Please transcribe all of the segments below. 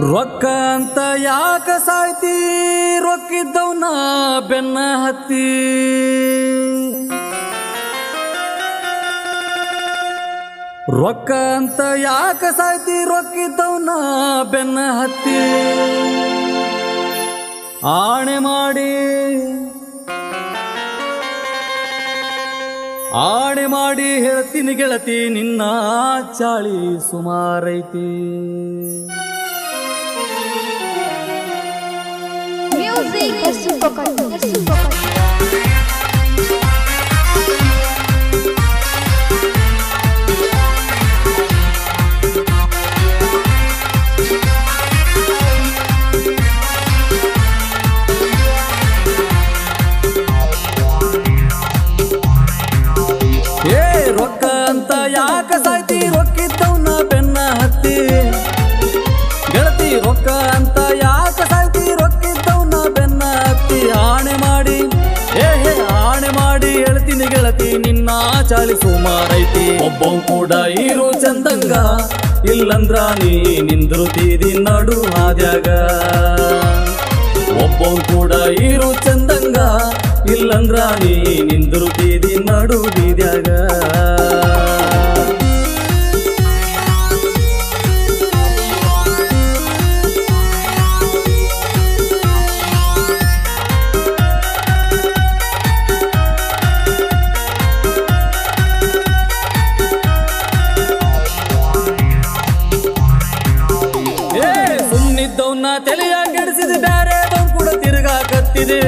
ರೊಕ್ಕ ಅಂತ ಯಾಕ ಸಾಯ್ತಿ? ರೊಕ್ಕಿದ್ದವನ ಬೆನ್ನ ಹತ್ತಿ. ರೊಕ್ಕ ಅಂತ ಯಾಕ ಸಾಯ್ತಿ? ರೊಕ್ಕಿದ್ದವನ ಬೆನ್ನ ಹತ್ತಿ. ಆಣೆ ಮಾಡಿ. ಆಣೆ ಮಾಡಿ ಹೇಳ್ತೀನಿ ಗೆಳತಿ, ನಿನ್ನ ಚಾಳಿ ಸುಮಾರೈತಿ. music. Yes, super. Yes, super. ಚಾಳಿ ಸುಮಾರೈತಿ ಒಬ್ಬ ಕೂಡ ಇರು ಚಂದಂಗ. ಇಲ್ಲಂದ್ರ ನೀ ದೀದಿ ನಡು ಹಾದ್ಯಾಗ ಒಬ್ಬ ಕೂಡ ಇರು ಚಂದಂಗ. ಇಲ್ಲಂದ್ರ ನೀ ನಿಂದಿರುತ್ತೀದಿ ನಡು ಬೀದ್ಯಾಗ. ಸುಮ್ನಿದ್ದವನ್ನ ತಲೆಯ ಕೆಡಿಸಿದ ಬ್ಯಾರೆದವ್ ಕೂಡ ತಿರುಗಾಕತ್ತಿದೆ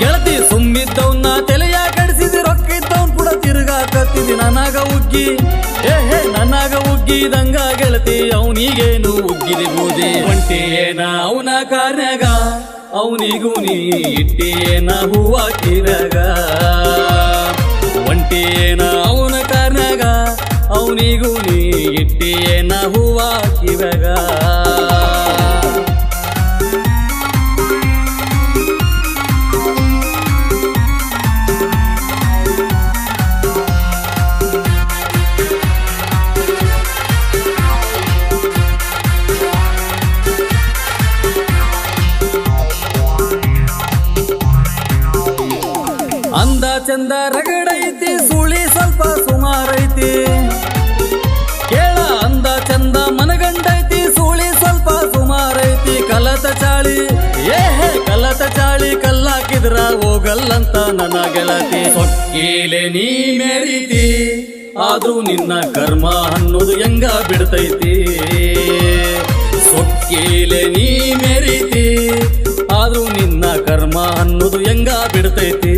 ಗೆಳತಿ ಸುಮ್ಮಿದ್ದವನ್ನ ತಲೆಯ ಕೆಡಿಸಿದ, ರೊಕ್ಕಿದ್ದವನ್ ಕೂಡ ತಿರುಗಾಕತ್ತಿದೆ ನನಗ ಉಗ್ಗಿ ಏ ಹೇ ನನಗ ಉಗ್ಗಿದಂಗ ಗೆಳತಿ, ಅವನಿಗೇನು ಉಗ್ಗಿದೆ ಬೂದಿ ಒಂಟೇನ ಅವನ ಕಾರ್ಯಾಗ, ಅವನಿಗೂ ನೀ ಇಟ್ಟೇನ ಹೂವ ಕಿರಗ? ಒಂಟಿಯೇನ ಏನ ಅವನ ಕಾರ್ಯಾಗ, ಅವನಿಗೂ ನೀ ಇಟ್ಟೇನ ಹೂವ ಕಿರಗ? ಚಂದ ರಗಡೈತಿ, ಸುಳಿ ಸ್ವಲ್ಪ ಸುಮಾರೈತಿ. ಕೇಳ ಅಂದ ಚಂದ ಮನಗಂಡೈತಿ, ಸುಳಿ ಸ್ವಲ್ಪ ಸುಮಾರೈತಿ. ಕಲತ ಚಾಳಿ, ಏ ಹೇ ಕಲತ ಚಾಳಿ, ಕಲ್ಲಾಕಿದ್ರ ಹೋಗಲ್ಲಂತ ನನ್ನ ಗೆಳತಿ. ಸೊಕ್ಕೀಲೆ ನೀ ಮೇರಿತಿ, ಆದ್ರೂ ನಿನ್ನ ಕರ್ಮ ಅನ್ನೋದು ಹೆಂಗ ಬಿಡ್ತೈತಿ? ಸೊಕ್ಕೇಲೆ ನೀ ಮೇರಿತಿ, ಆದ್ರೂ ನಿನ್ನ ಕರ್ಮ ಅನ್ನೋದು ಹೆಂಗ ಬಿಡ್ತೈತಿ?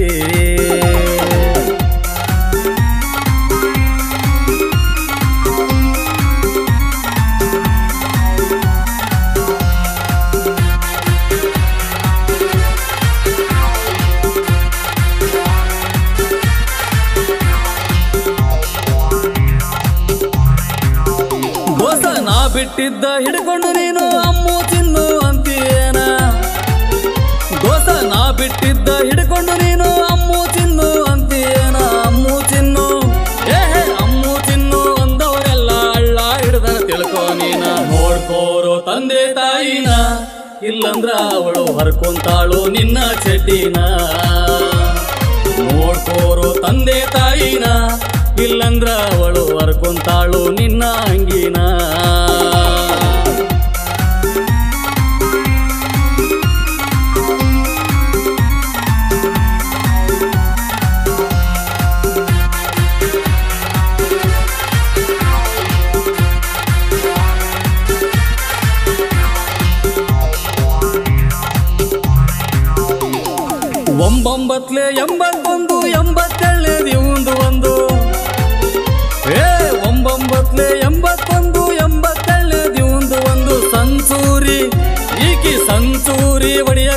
ಬಿಟ್ಟಿದ್ದ ಹಿಡ್ಕೊಂಡು ನೀನು ಅಮ್ಮು ತಿನ್ನು ಅಂತೀಯೇನ? ದೋಸ ನಾ ಬಿಟ್ಟಿದ್ದ ಹಿಡ್ಕೊಂಡು ನೀನು ಅಮ್ಮು ತಿನ್ನು ಅಂತೀಯೇನ? ಅಮ್ಮು ತಿನ್ನು. ಏ ಅಮ್ಮು ತಿನ್ನು ಅಂದವರೆಲ್ಲ ಅಳ್ಳ ಹಿಡ್ದನ ತಿಳ್ಕೋ ನೀನ. ನೋಡ್ಕೋರು ತಂದೆ ತಾಯಿನ, ಇಲ್ಲಂದ್ರ ಅವಳು ಹರ್ಕೊಂತಾಳು ನಿನ್ನ ಚಡ್ಡಿನ. ನೋಡ್ಕೋರು ತಂದೆ ತಾಯಿನ ಇಲ್ಲಂದ್ರ ಅವಳು ಹರ್ಕೊಂತಾಳು ನಿನ್ನ ಅಂಗಿನ.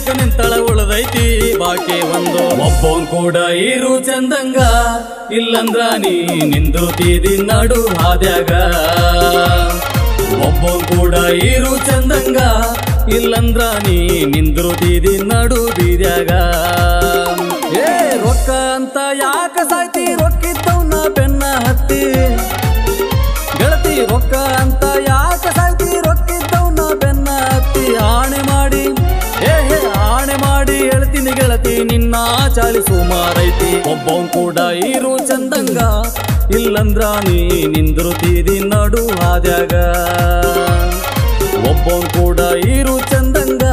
ಒಡಿಯಕ ನಿಂತಳ ಉಳದೈತಿ ಬಾಕಿ ಒಂದು. ಒಬ್ಬನ್ ಕೂಡ ಇರು ಚಂದಂಗ, ಇಲ್ಲಂದ್ರ ನೀ ನಿಂದುತ್ತೀದಿ ನಡು ಹಾದ್ಯಾಗ. ಒಬ್ಬನ್ ಕೂಡ ಇರು ಚಂದಂಗ, ಇಲ್ಲಂದ್ರ ನೀ ನಿಂದ್ರುತ್ತೀದಿ ನಡು ಬೀದ್ಯಾಗ. ಏ ರೊಕ್ಕ ಅಂತ ಯಾಕ ಸಾಯ್ತಿ? ನಾ ಬೆನ್ನ ಹತ್ತಿ. ಸುಮಾರೈತಿ ಒಬ್ಬ ಕೂಡ ಇರು ಚಂದಂಗ. ಇಲ್ಲಂದ್ರ ನೀ ನಿಂದಿರುತ್ತೀರಿ ನಡು ಹಾದ್ಯಾಗ. ಒಬ್ಬ ಕೂಡ ಇರು ಚಂದಂಗ.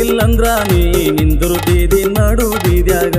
ಇಲ್ಲಂದ್ರ ನೀ ನಿಂದಿರುತ್ತೀರಿ ನಡು ಬೀದ್ಯಾಗ.